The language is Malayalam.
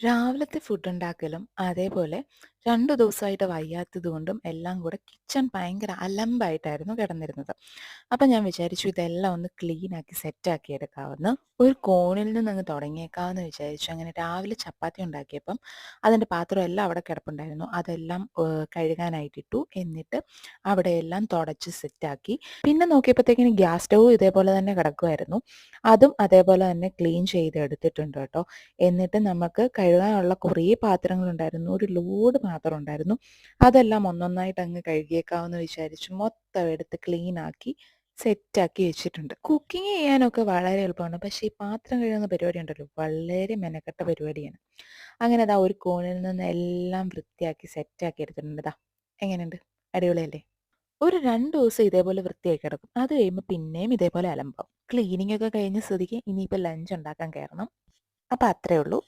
രാവിലത്തെ ഫുഡ് ഉണ്ടാക്കലും അതേപോലെ 2 ദിവസമായിട്ട് വയ്യാത്തത് കൊണ്ടും എല്ലാം കൂടെ കിച്ചൺ ഭയങ്കര അലമ്പായിട്ടായിരുന്നു കിടന്നിരുന്നത്. അപ്പം ഞാൻ വിചാരിച്ചു ഇതെല്ലാം ഒന്ന് ക്ലീൻ ക്ലീനാക്കി സെറ്റാക്കി എടുക്കാമെന്ന്. ഒരു കോണിൽ നിന്ന് നിന്നങ്ങ് തുടങ്ങിയേക്കാമെന്ന് വിചാരിച്ചു. അങ്ങനെ രാവിലെ ചപ്പാത്തി ഉണ്ടാക്കിയപ്പം അതിന്റെ പാത്രം എല്ലാം അവിടെ കിടപ്പുണ്ടായിരുന്നു. അതെല്ലാം കഴുകാനായിട്ട് കഴുകാനായിട്ടിട്ടു. എന്നിട്ട് അവിടെ എല്ലാം തുടച്ച് സെറ്റാക്കി. പിന്നെ നോക്കിയപ്പോഴത്തേക്കിന് ഗ്യാസ് സ്റ്റൗ ഇതേപോലെ തന്നെ കിടക്കുമായിരുന്നു. അതും അതേപോലെ തന്നെ ക്ലീൻ ചെയ്ത് എടുത്തിട്ടുണ്ട് കേട്ടോ. എന്നിട്ട് നമുക്ക് കഴുകാനുള്ള കുറേ പാത്രങ്ങളുണ്ടായിരുന്നു. ഒരു ലോഡ് പാത്രം ഉണ്ടായിരുന്നു. അതെല്ലാം ഒന്നൊന്നായിട്ട് അങ്ങ് കഴുകിയേക്കാവെന്ന് വിചാരിച്ചു മൊത്തം എടുത്ത് ക്ലീനാക്കി സെറ്റാക്കി വെച്ചിട്ടുണ്ട്. കുക്കിംഗ് ചെയ്യാനൊക്കെ വളരെ എളുപ്പമാണ്. പക്ഷേ ഈ പാത്രം കഴുകുന്ന പരിപാടി ഉണ്ടല്ലോ വളരെ മെനക്കെട്ട പരിപാടിയാണ്. അങ്ങനെ അതാ ഒരു കോണിൽ നിന്ന് എല്ലാം വൃത്തിയാക്കി സെറ്റാക്കി എടുത്തിട്ടുണ്ട്. ദാ എങ്ങനെയുണ്ട്? അടിപൊളിയല്ലേ? ഒരു രണ്ട് ദിവസം ഇതേപോലെ വൃത്തിയാക്കി കിടക്കും. അത് കഴിയുമ്പോൾ പിന്നെയും ഇതേപോലെ അലമ്പാവും. ക്ലീനിങ് ഒക്കെ കഴിഞ്ഞ സ്ഥിതിക്ക് ഇനിയിപ്പോൾ ലഞ്ച് ഉണ്ടാക്കാൻ കയറണം. അപ്പോൾ അത്രേ ഉള്ളൂ.